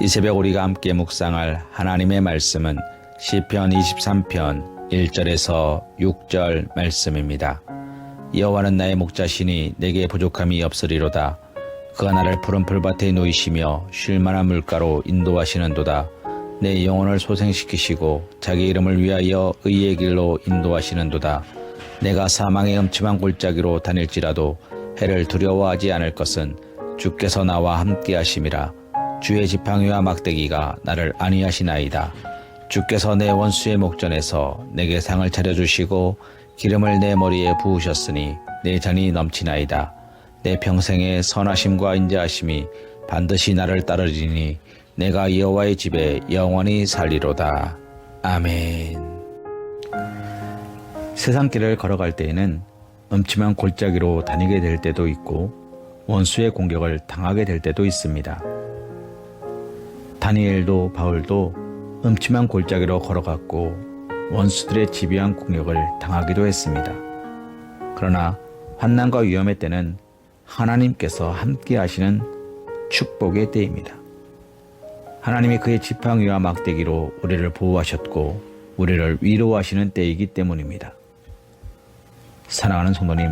이 새벽 우리가 함께 묵상할 하나님의 말씀은 시편 23편 1절에서 6절 말씀입니다. 여호와는 나의 목자시니 내게 부족함이 없으리로다. 그가 나를 푸른 풀밭에 놓이시며 쉴만한 물가로 인도하시는도다. 내 영혼을 소생시키시고 자기 이름을 위하여 의의 길로 인도하시는도다. 내가 사망의 음침한 골짜기로 다닐지라도 해를 두려워하지 않을 것은 주께서 나와 함께 하심이라. 주의 지팡이와 막대기가 나를 안위하시나이다. 주께서 내 원수의 목전에서 내게 상을 차려주시고 기름을 내 머리에 부으셨으니 내 잔이 넘치나이다. 내 평생의 선하심과 인자하심이 반드시 나를 따르리니 내가 여호와의 집에 영원히 살리로다. 아멘. 세상 길을 걸어갈 때에는 음침한 골짜기로 다니게 될 때도 있고 원수의 공격을 당하게 될 때도 있습니다. 다니엘도 바울도 음침한 골짜기로 걸어갔고 원수들의 집요한 공격을 당하기도 했습니다. 그러나 환난과 위험의 때는 하나님께서 함께 하시는 축복의 때입니다. 하나님이 그의 지팡이와 막대기로 우리를 보호하셨고 우리를 위로하시는 때이기 때문입니다. 사랑하는 성도님,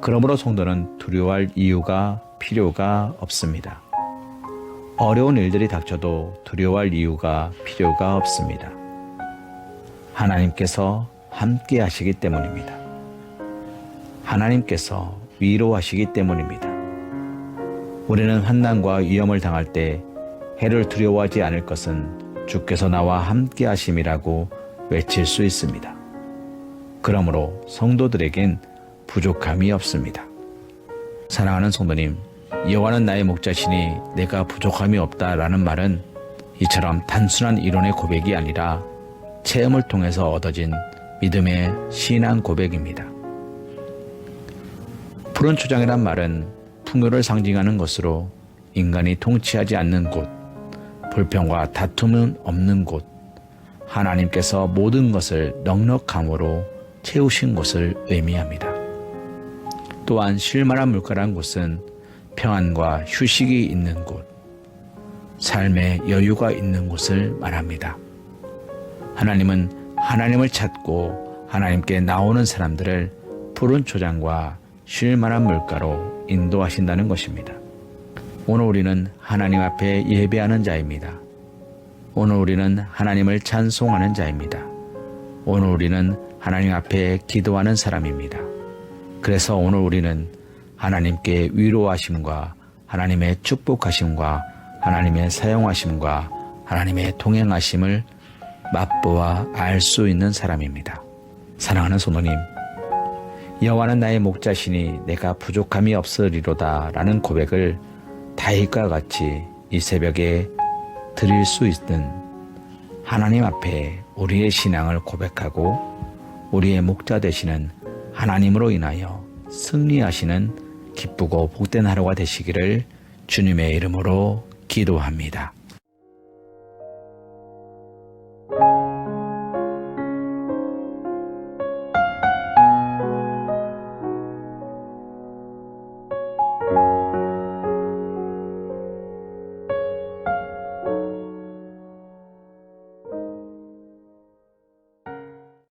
그러므로 성도는 두려워할 이유가 필요가 없습니다. 어려운 일들이 닥쳐도 두려워할 이유가 필요가 없습니다. 하나님께서 함께 하시기 때문입니다. 하나님께서 위로하시기 때문입니다. 우리는 환난과 위험을 당할 때 해를 두려워하지 않을 것은 주께서 나와 함께 하심이라고 외칠 수 있습니다. 그러므로 성도들에겐 부족함이 없습니다. 사랑하는 성도님, 여호와는 나의 목자시니 내가 부족함이 없다라는 말은 이처럼 단순한 이론의 고백이 아니라 체험을 통해서 얻어진 믿음의 신앙 고백입니다. 푸른 초장이란 말은 풍요를 상징하는 것으로 인간이 통치하지 않는 곳, 불평과 다툼은 없는 곳, 하나님께서 모든 것을 넉넉함으로 채우신 곳을 의미합니다. 또한 쉴만한 물가란 곳은 평안과 휴식이 있는 곳, 삶의 여유가 있는 곳을 말합니다. 하나님은 하나님을 찾고 하나님께 나오는 사람들을 푸른 초장과 쉴 만한 물가로 인도하신다는 것입니다. 오늘 우리는 하나님 앞에 예배하는 자입니다. 오늘 우리는 하나님을 찬송하는 자입니다. 오늘 우리는 하나님 앞에 기도하는 사람입니다. 그래서 오늘 우리는 하나님께 위로하심과 하나님의 축복하심과 하나님의 사용하심과 하나님의 동행하심을 맛보아 알 수 있는 사람입니다. 사랑하는 소노님, 여호와는 나의 목자시니 내가 부족함이 없으리로다라는 고백을 다윗과 같이 이 새벽에 드릴 수 있는 하나님 앞에 우리의 신앙을 고백하고 우리의 목자 되시는 하나님으로 인하여 승리하시는 기쁘고 복된 하루가 되시기를 주님의 이름으로 기도합니다.